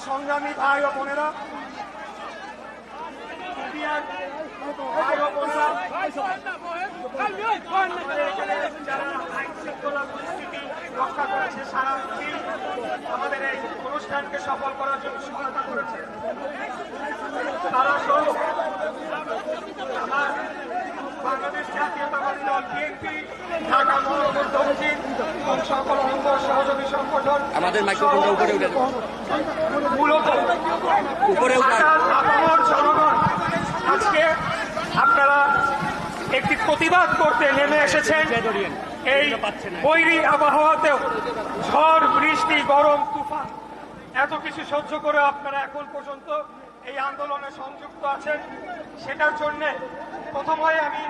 সংগ্রামী ভাই ও বোনেরা। করেছে সারা দিন অনুষ্ঠানকে সফল করার জন্য করেছে সহ আমার বাংলাদেশ জাতীয়তাবাদী দল বিএনপি ঢাকা মহানগর দক্ষিণ এবং সকল অঙ্গ সহযোগী আমাদের মাইক্রোফোনটা উপরে উঠে উপরে। জনগণ আজকে আপনারা একটি প্রতিবাদ করতে নেমে এসেছেন। এই বৈরী আবহাওয়াতেও ঝড়, বৃষ্টি, গরম, তুফান, এত কিছু সহ্য করে আপনারা এখন পর্যন্ত এই আন্দোলনে সংযুক্ত আছেন। সেটার জন্যে প্রথমে আমি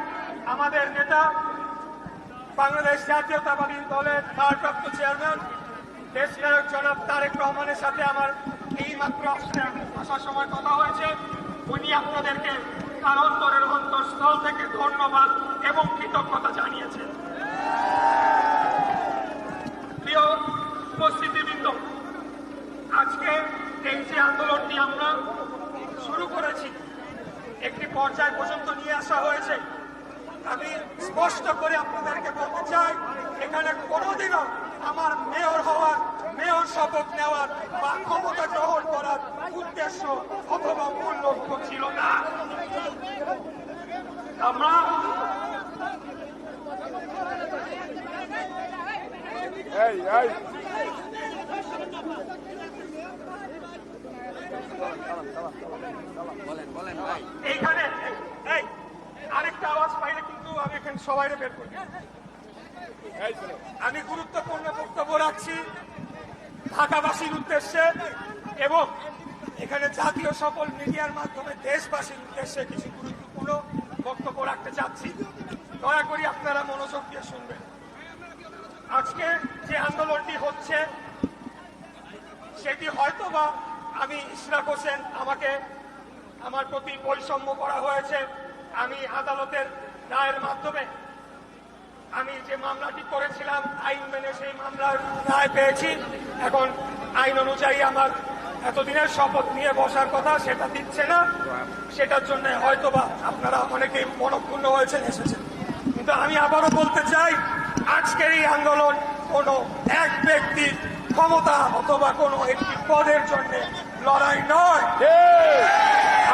আমাদের নেতা বাংলাদেশ জাতীয়তাবাদী দলের ভারপ্রাপ্ত চেয়ারম্যান জনাব তারেক রহমানের সাথে আমার এই মাত্র আসার সময় কথা হয়েছে। উনি আপনাদেরকে তার অন্তরের অন্তরস্থল থেকে ধন্যবাদ এবং কৃতজ্ঞতা জানিয়েছেন। প্রিয় উপস্থিতিবৃন্দ, আজকে এই যে আন্দোলনটি আমরা শুরু করেছি, একটি পর্যায় পর্যন্ত নিয়ে আসা হয়েছে। আমি স্পষ্ট করে আপনাদেরকে বলতে চাই, এখানে কোনোদিনও আমার মেয়র হওয়ার মেয়র শপথ নেওয়ার বা ক্ষমতা গ্রহণ করার উদ্দেশ্য অথবা মূল লক্ষ্য ছিল না। আমরা এই এইখানে আরেকটা আওয়াজ পাইলে কিন্তু আমি এখানে সবাই বের করি। আমি গুরুত্বপূর্ণ বক্তব্য রাখছি। ঢাকাবাসীর উদ্দেশ্যে এবং এখানে জাতীয় সকল মিডিয়ার মাধ্যমে দেশবাসীর উদ্দেশ্যে কিছু গুরুত্বপূর্ণ বক্তব্য রাখতে চাচ্ছি। দয়া করি আপনারা মনোযোগ দিয়ে শুনবেন। আজকে যে আন্দোলনটি হচ্ছে, সেটি হয়তোবা আমি ইশরাক হোসেন আমাকে আমার প্রতি বৈষম্য করা হয়েছে। আমি আদালতের রায়ের মাধ্যমে আমি যে মামলাটি করেছিলাম আইন মেনে সেই মামলার রায় পেয়েছি। এখন আইন অনুযায়ী আমার এতদিনের শপথ নিয়ে বসার কথা সেটা দিচ্ছে না। সেটার জন্য হয়তোবা আপনারা অনেকেই মনক্ষুণ্ণ হয়েছেন এসেছেন। কিন্তু আমি আবারও বলতে চাই আজকের এই আন্দোলন কোনো এক ব্যক্তির ক্ষমতা অথবা কোনো একটি পদের জন্য লড়াই নয়।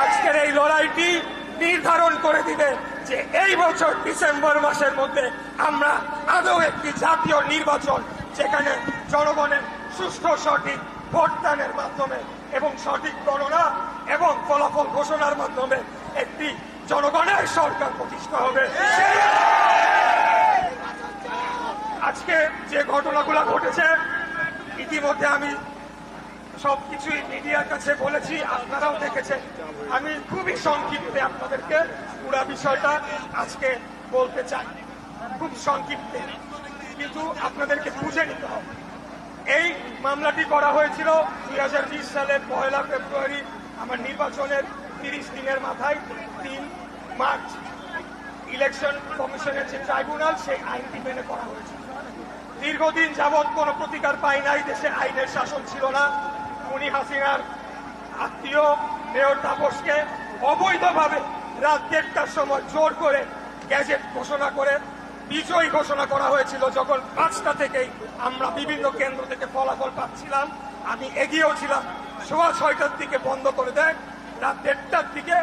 আজকের এই লড়াইটি নির্ধারণ করে দিবে যে এই বছর ডিসেম্বর মাসের মধ্যে আমরা আদৌ একটি জাতীয় নির্বাচন যেখানে জনগণের সুষ্ঠু সঠিক ভোটদানের মাধ্যমে এবং সঠিক গণনা এবং ফলাফল ঘোষণার মাধ্যমে একটি জনগণের সরকার প্রতিষ্ঠা হবে। আজকে যে ঘটনাগুলো ঘটেছে, ইতিমধ্যে আমি সবকিছুই মিডিয়ার কাছে বলেছি, আপনারাও দেখেছেন। আমি খুবই সংক্ষিপ্তে আপনাদেরকে পুরা বিষয়টা আজকে বলতে চাই। খুব সংক্ষিপ্তে। কিন্তু আপনাদেরকে বুঝে নিতে হবে। এই মামলাটি করা হয়েছিল দুই হাজার বিশ সালের পয়লা ফেব্রুয়ারি, আমার নির্বাচনের তিরিশ দিনের মাথায়, তিন মার্চ। ইলেকশন কমিশনের যে ট্রাইব্যুনাল, সেই আইনটি মেনে করা হয়েছিল। দীর্ঘদিন যাবৎ কোনো প্রতিকার পাই নাই, দেশে আইনের শাসন ছিল না। উনি হাসিনার আত্মীয় মেয়র তাপসকে অবৈধভাবে রাত দেড়টার সময় জোর করে গ্যাজেট ঘোষণা করে, বিজয়ী ঘোষণা করা হয়েছিল যখন পাঁচটা থেকেই আমরা বিভিন্ন কেন্দ্র থেকে ফলাফল পাচ্ছিলাম। আমি এগিয়েও ছিলাম। সোয়া ছয়টার দিকে বন্ধ করে দেয়। রাত দেড়টার দিকে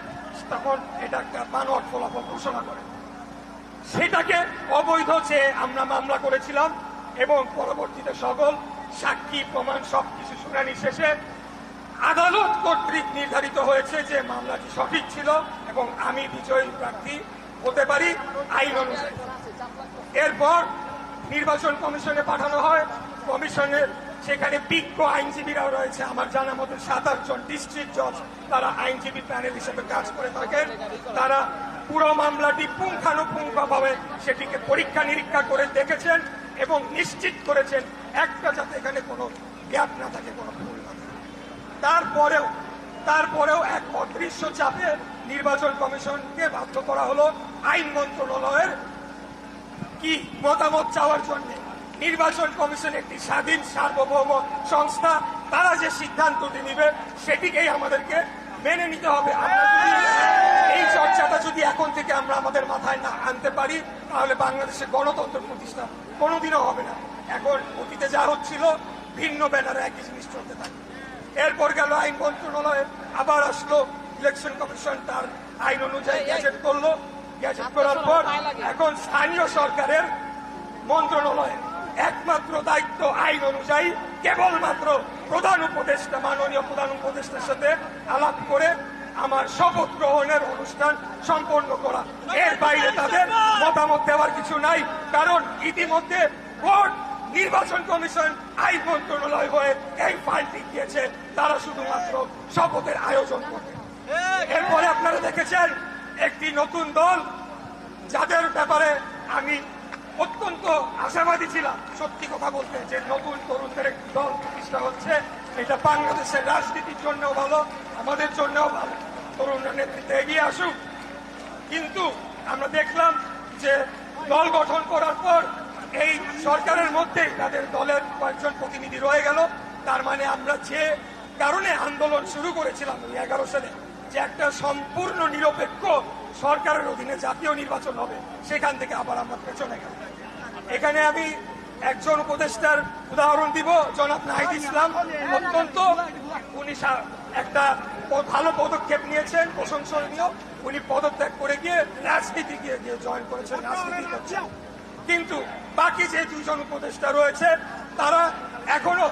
তখন এটা একটা বানোয়াট ফলাফল ঘোষণা করে। সেটাকে অবৈধ চেয়ে আমরা মামলা করেছিলাম এবং পরবর্তীতে সকল সাক্ষী, প্রমাণ সবকিছু শুনানি শেষে আদালত কর্তৃক নির্ধারিত হয়েছে যে মামলাটি সঠিক ছিল এবং আমি বিজয়ী প্রার্থী হতে পারি আইন অনুযায়ী। এরপর নির্বাচন কমিশনে পাঠানো হয়। কমিশনের সেখানে বিজ্ঞ আইনজীবীরাও রয়েছে। আমার জানা মতো সাত আটজন ডিস্ট্রিক্ট জজ তারা আইনজীবী প্যানেল হিসেবে কাজ করে থাকেন। তারা পুরো মামলাটি পুঙ্খানুপুঙ্খভাবে সেটিকে পরীক্ষা নিরীক্ষা করে দেখেছেন এবং নিশ্চিত করেছেন একটা যাতে এখানে কোনো গ্যাপ না থাকে কোনো ভুল তারপরেও তারপরেও এক অদৃশ্য চাপে নির্বাচন কমিশনকে বাধ্য করা হলো আইন মন্ত্রণালয়ের কি মতামত চাওয়ার জন্য। নির্বাচন কমিশন একটি স্বাধীন সার্বভৌম সংস্থা, তারা যে সিদ্ধান্তটি নিবে সেটিকেই আমাদেরকে মেনে নিতে হবে। এই চর্চাটা যদি এখন থেকে আমরা আমাদের মাথায় না আনতে পারি, তাহলে বাংলাদেশে গণতন্ত্র প্রতিষ্ঠা কোনোদিনও হবে না। এখন অতীতে যা হচ্ছিল ভিন্ন ব্যানারে একই জিনিস চলতে থাকে। এরপর গেল আইন মন্ত্রণালয়ে আবার আসলো ইলেকশন কমিশন তার আইন অনুযায়ী গ্যাজেট করল। গ্যাজেট করার পর এখন স্থানীয় সরকারের মন্ত্রণালয়ের একমাত্র দায়িত্ব আইন অনুযায়ী কেবলমাত্র প্রধান উপদেষ্টা মাননীয় প্রধান উপদেষ্টার সাথে আলাপ করে আমার শপথ গ্রহণের অনুষ্ঠান সম্পন্ন করা। এর বাইরে তাদের মতামত দেওয়ার কিছু নাই কারণ ইতিমধ্যে ভোট নির্বাচন কমিশন আইন মন্ত্রণালয় হয়ে এই ফাইলটি দিয়েছে। তারা শুধুমাত্র শপথের আয়োজন করবে। এরপরে আপনারা দেখেছেন, একটি নতুন দল, যাদের ব্যাপারে আমি অত্যন্ত আশাবাদী ছিলাম। সত্যি কথা বলতে, যে নতুন তরুণদের একটি দল প্রতিষ্ঠা হচ্ছে, এটা বাংলাদেশের রাজনীতির জন্যও ভালো, আমাদের জন্যও ভালো। তরুণরা নেতৃত্বে এগিয়ে আসুক। কিন্তু আমরা দেখলাম যে দল গঠন করার পর এই সরকারের মধ্যে তাদের দলের কয়েকজন প্রতিনিধি রয়ে গেল। তার মানে আমরা যে কারণে আন্দোলন শুরু করেছিলাম ওই এগারো সালে, যে একটা সম্পূর্ণ নিরপেক্ষ সরকারের অধীনে জাতীয় নির্বাচন হবে, সেখান থেকে আবার আমরা পেছনে গেল এখানে আমি একজন উপদেষ্টার উদাহরণ দিব, জনাব নাহিদ ইসলাম। অত্যন্ত, উনি একটা ভালো পদক্ষেপ নিয়েছেন, প্রশংসনীয়। উনি পদত্যাগ করে গিয়ে রাজনীতি গিয়ে গিয়ে জয়েন করেছেন, রাজনীতি করছেন। কিন্তু বাকি যে দুজন উপদেষ্টা রয়েছে, তারা এখনও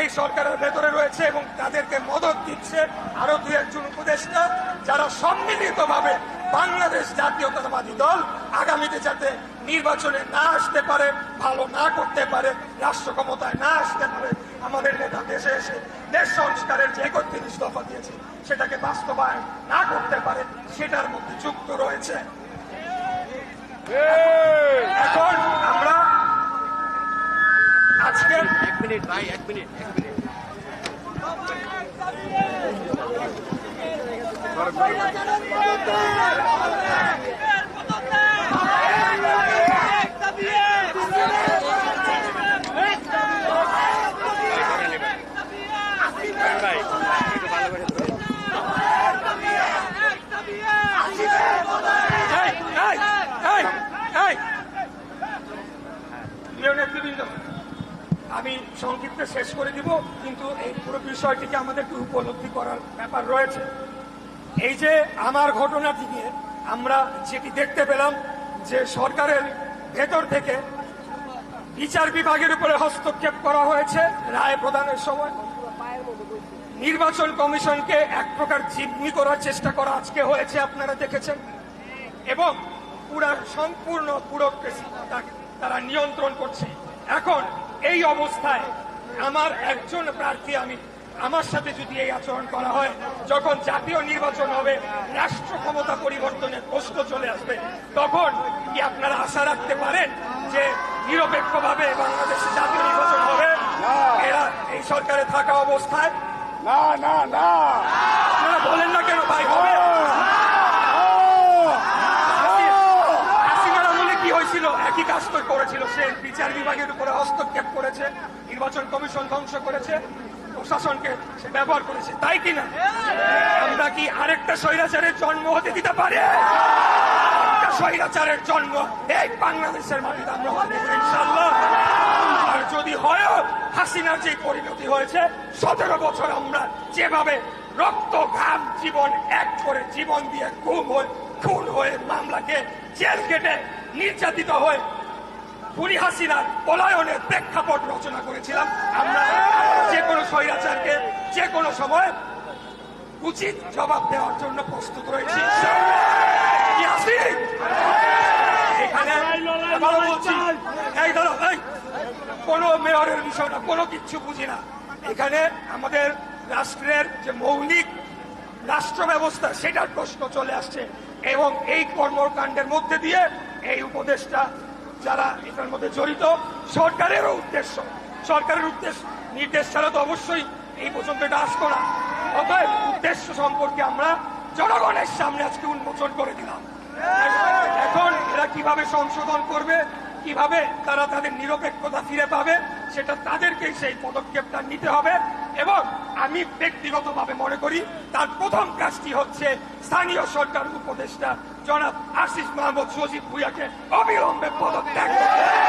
এই সরকারের ভেতরে রয়েছে এবং তাদেরকে মদত দিচ্ছে আরও দু একজন উপদেষ্টা যারা সম্মিলিতভাবে বাংলাদেশ জাতীয়তাবাদী দল আগামীতে যাতে নির্বাচনে না আসতে পারে, ভালো না করতে পারে, রাষ্ট্র ক্ষমতায় না আসতে পারে, আমাদের নেতা দেশে এসে দেশ সংস্কারের যে একত্রিশ দফা দিয়েছে, সেটাকে বাস্তবায়ন না করতে পারে, সেটার মধ্যে যুক্ত রয়েছে! এখন আমরা আজকে এক মিনিট ভাই এক মিনিট এক মিনিট। ভাই একটু ভালো করে ধরুন। এই, এই, এই, এই। প্রিয় নেতৃবৃন্দ, আমি সংক্ষিপ্তে শেষ করে দিব কিন্তু এই পুরো বিষয়টিকে আমাদের একটু উপলব্ধি করার ব্যাপার রয়েছে। এই যে আমার ঘটনাটি নিয়ে আমরা যেটি দেখতে পেলাম যে সরকারের ভেতর থেকে বিচার বিভাগের উপরে হস্তক্ষেপ করা হয়েছে রায় প্রদানের সময়। নির্বাচন কমিশনকে এক প্রকার জিম্মি করার চেষ্টা করা আজকে হয়েছে আপনারা দেখেছেন। এবং পুরা সম্পূর্ণ ব্যুরোক্রেসি তারা নিয়ন্ত্রণ করছে। এখন এই অবস্থায় আমার একজন প্রার্থী আমি আমার সাথে যদি এই আচরণ করা হয় যখন জাতীয় নির্বাচন হবে রাষ্ট্র ক্ষমতা পরিবর্তনের প্রশ্ন চলে আসবে তখন কি আপনারা আশা রাখতে পারেন যে নিরপেক্ষভাবে বাংলাদেশে জাতীয় নির্বাচন হবে? এরা এই সরকারে থাকা অবস্থায়? না না না। আপনারা বলেন না কেন ভাই হবে? আমলে কি হয়েছিল একই কাজ তো করেছিল। সে বিচার বিভাগের উপরে হস্তক্ষেপ করেছে, নির্বাচন কমিশন ধ্বংস করেছে, প্রশাসনকে সে ব্যবহার করেছে। তাই কিনা আমরা কি আরেকটা স্বৈরাচারের জন্ম হতে দিতে পারি? একটা স্বৈরাচারের জন্ম এই বাংলাদেশের মাটিতে আমরা হতে ইনশাল্লাহ আর যদি হয়, হাসিনার যে পরিণতি হয়েছে, সতেরো বছর আমরা যেভাবে রক্ত ঘাম জীবন এক করে জীবন দিয়ে খুন হয়ে খুন হয়ে মামলাকে জেল কেটে নির্যাতিত হয়ে খুনি হাসিনার পলায়নের প্রেক্ষাপট রচনা করেছিলাম। আমরা যে কোনো স্বৈরাচারকে যে কোনো সময় উচিত জবাব দেওয়ার জন্য প্রস্তুত রয়েছি। এখানে বলছি, এই এই, কোনো মেয়রের বিষয় না, কোনো কিচ্ছু বুঝি না। এখানে আমাদের রাষ্ট্রের যে মৌলিক রাষ্ট্র ব্যবস্থা সেটার প্রশ্ন চলে আসছে। এবং এই কর্মকাণ্ডের মধ্যে দিয়ে এই উপদেশটা যারা এটার মধ্যে জড়িত, সরকারেরও উদ্দেশ্য। সরকারের উদ্দেশ্য, নির্দেশ ছাড়া তো অবশ্যই এই পর্যন্ত এটা আসতো না অতএব উদ্দেশ্য সম্পর্কে আমরা জনগণের সামনে আজকে উন্মোচন করে দিলাম। এখন এরা কীভাবে সংশোধন করবে, কীভাবে তারা তাদের নিরপেক্ষতা ফিরে পাবে, সেটা তাদেরকেই সেই পদক্ষেপটা নিতে হবে। এবং আমি ব্যক্তিগতভাবে মনে করি তার প্রথম কাজটি হচ্ছে স্থানীয় সরকার উপদেষ্টা জনাব আশিস মাহমুদ সজীব ভুইয়াকে অবিলম্বে পদত্যাগ করতে হবে।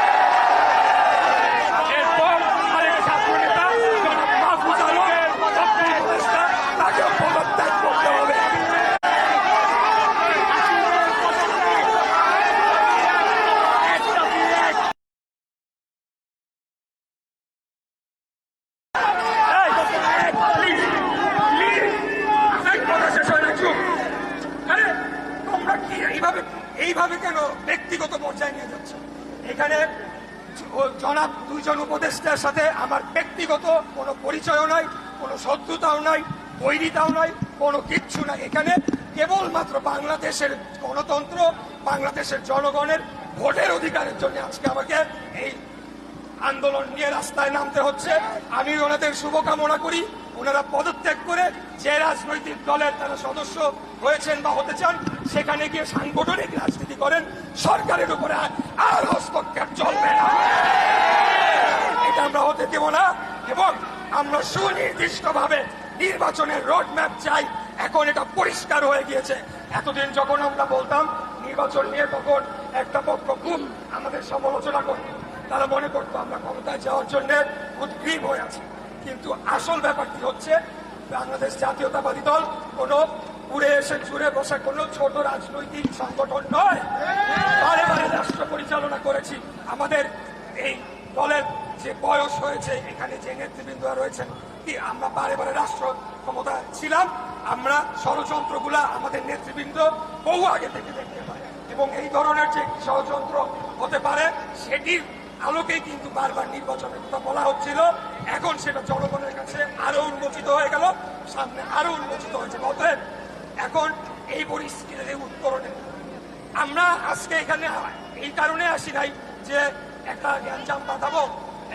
এরপর আরেক ছাত্র নেতা জনাব মাহফুজ আলম ছাত্র উপদেষ্টা তাকেও পদত্যাগ করতে হবে এই, please, please, এই কথা শেষ হয় না, চুপ। আরে, তোমরা কি এইভাবে এইভাবে কেন ব্যক্তিগত পর্যায়ে নিয়ে যাচ্ছ এখানে ও জনাব দুইজন উপদেষ্টার সাথে আমার ব্যক্তিগত কোনো পরিচয়ও নাই কোনো শত্রুতাও নাই বৈরিতাও নাই, কোনো কিচ্ছু নাই। এখানে কেবলমাত্র বাংলাদেশের গণতন্ত্র, বাংলাদেশের জনগণের ভোটের অধিকারের জন্য আজকে আমাকে এই আন্দোলন নিয়ে রাস্তায় নামতে হচ্ছে। আমি ওনাদের শুভকামনা করি। ওনারা পদত্যাগ করে যে রাজনৈতিক দলের তারা সদস্য হয়েছেন বা হতে চান, সেখানে গিয়ে সাংগঠনিক রাজনীতি করেন। সরকারের উপরে আর- আর হস্তক্ষেপ চলবে না। এটা আমরা হতে দেব না। এবং আমরা সুনির্দিষ্টভাবে নির্বাচনের রোড ম্যাপ চাই। এখন এটা পরিষ্কার হয়ে গিয়েছে। এতদিন যখন আমরা বলতাম, নির্বাচন নিয়ে তখন একটা পক্ষ খুব আমাদের সমালোচনা করত। তারা মনে করতো, আমরা ক্ষমতায় যাওয়ার জন্য উদ্গ্রীব হয়ে আছি। কিন্তু আসল ব্যাপারটি হচ্ছে, বাংলাদেশ জাতীয়তাবাদী দল কোনো উড়ে এসে জুড়ে বসা কোনো ছোট রাজনৈতিক সংগঠন নয়। বারে বারে রাষ্ট্র পরিচালনা করেছি। আমাদের এই দলের যে বয়স হয়েছে, এখানে যে নেতৃবৃন্দরা রয়েছেন, কি আমরা বারে বারে রাষ্ট্র ক্ষমতা ছিলাম? আমরা ষড়যন্ত্রগুলা আমাদের নেতৃবৃন্দ বহু আগে থেকে দেখতে পাই। এবং এই ধরনের যে ষড়যন্ত্র হতে পারে, সেটির আলোকেই কিন্তু বারবার নির্বাচনের কথা বলা হচ্ছিল। এখন সেটা জনগণের কাছে আরও উন্মোচিত হয়ে গেল, সামনে আরও উন্মোচিত হয়েছে। অতএব এখন এই পরিস্থিতির উত্তরণে আমরা আজকে এখানে এই কারণে আসি নাই যে একটা গ্যাঞ্জাম বাঁধাবো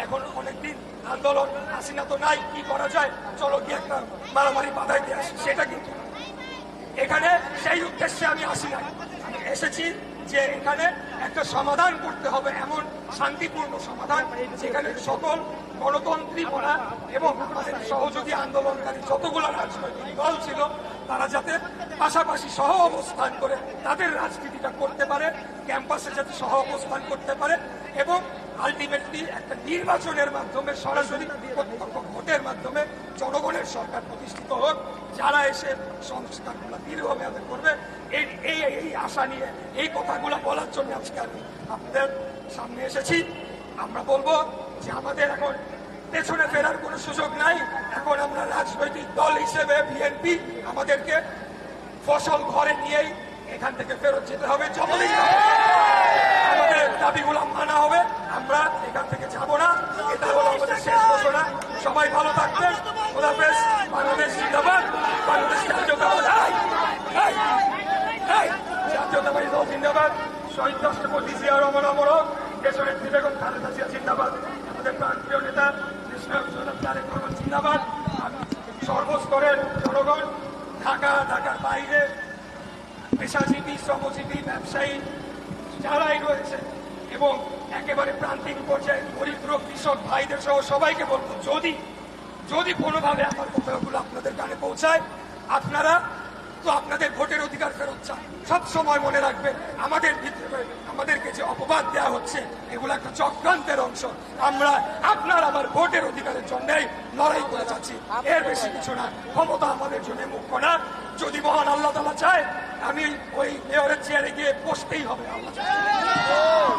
এখন অনেকদিন আন্দোলন, হাসিনা তো নাই, কি করা যায়? চলো কি একটা মারামারি বাধাই দিয়ে আসি, সেটা কিন্তু এখানে সেই উদ্দেশ্যে আমি আসি নাই। আমি এসেছি যে এখানে একটা সমাধান করতে হবে, এমন শান্তিপূর্ণ সমাধান, যেখানে সকল গণতন্ত্রী বলা এবং আমাদের সহযোগী আন্দোলনকারী যতগুলো রাজনৈতিক দল ছিল তারা যাতে পাশাপাশি সহ অবস্থান করে তাদের রাজনীতিটা করতে পারে, ক্যাম্পাসে যাতে সহ অবস্থান করতে পারে এবং আলটিমেটলি একটা নির্বাচনের মাধ্যমে, সরাসরি প্রত্যক্ষ ভোটের মাধ্যমে জনগণের সরকার প্রতিষ্ঠিত হোক, যারা এসে সংস্কারগুলো দীর্ঘমেয়াদে করবে, এই এই এই আশা নিয়ে, এই কথাগুলো বলার জন্য আজকে আমি আপনাদের সামনে এসেছি। আমরা বলব যে আমাদের এখন পেছনে ফেরার কোনো সুযোগ নাই। এখন আমরা রাজনৈতিক দল হিসেবে বিএনপি আমাদেরকে ফসল ঘরে নিয়েই এখান থেকে ফেরত যেতে হবে। যতদিন আমাদের দাবিগুলো মানা হবে, আমরা এখান থেকে যাব না। এটা হলো আমাদের শেষ ঘোষণা। সবাই ভালো থাকবেন। খোদাফেজ বাংলাদেশ জিন্দাবাদ। বাংলাদেশ জাতীয়তাবাদ। জাতীয়তাবাদী দল জিন্দাবাদ। শহীদ রাষ্ট্রপতি জিয়া রহমান অমর দেশের নেত্রী খালেদা জিয়া জিন্দাবাদ। আমাদের প্রান্তীয় নেতা জিন্দাবাদ সর্বস্তরের জনগণ ঢাকা ঢাকার বাইরে পেশাজীবী শ্রমজীবী ব্যবসায়ী যারাই রয়েছে এবং একেবারে প্রান্তিক পর্যায়ে দরিদ্র কৃষক ভাইদের সহ সবাইকে বলব যদি যদি কোনোভাবে আমার কথাগুলো আপনাদের কানে পৌঁছায় আপনারা তো আপনাদের ভোটের অধিকার ফেরত চান সব সময় মনে রাখবেন, আমাদের আমাদেরকে যে অপবাদ দেওয়া হচ্ছে, এগুলো একটা চক্রান্তের অংশ। আমরা আপনার আমার ভোটের অধিকারের জন্যই লড়াই করে যাচ্ছি। এর বেশি কিছু না। ক্ষমতা আমাদের জন্য মুখ্য না। যদি মহান আল্লাহ তালা চায়, আমি ওই মেয়রের চেয়ারে গিয়ে বসতেই হবে আল্লাহ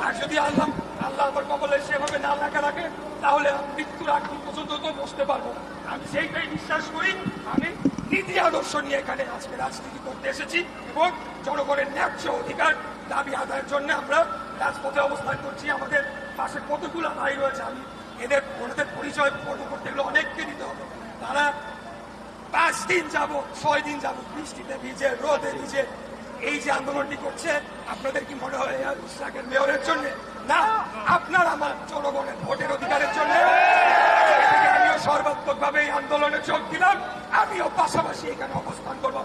আর যদি আল্লাহ আল্লাহ আমার কবলে সেভাবে না লেখা রাখে, তাহলে মৃত্যুর আগ পর্যন্ত তো বসতে পারব না। আমি সেইটাই বিশ্বাস করি। আমি নীতি আদর্শ নিয়ে এখানে আজকে রাজনীতি করতে এসেছি এবং জনগণের ন্যায্য অধিকার, দাবি আদায়ের জন্য আমরা রাজপথে অবস্থান করছি। আমাদের পাশে কতগুলো ভাই রয়েছে, আমি এদের, ওনাদের পরিচয় পূর্ণ করতে গেলে অনেককে দিতে হবে। তারা পাঁচ দিন যাব ছয় দিন যাব বৃষ্টিতে ভিজে, রোদে ভিজে এই যে আন্দোলনটি করছে, আপনাদের কি মনে হয় ইসরাকের মেয়রের জন্য? না, আপনার আমার জনগণের ভোটের অধিকারের জন্য। আমিও সর্বাত্মক ভাবে এই আন্দোলনে যোগ দিলাম। আমিও পাশাপাশি এখানে অবস্থান করব।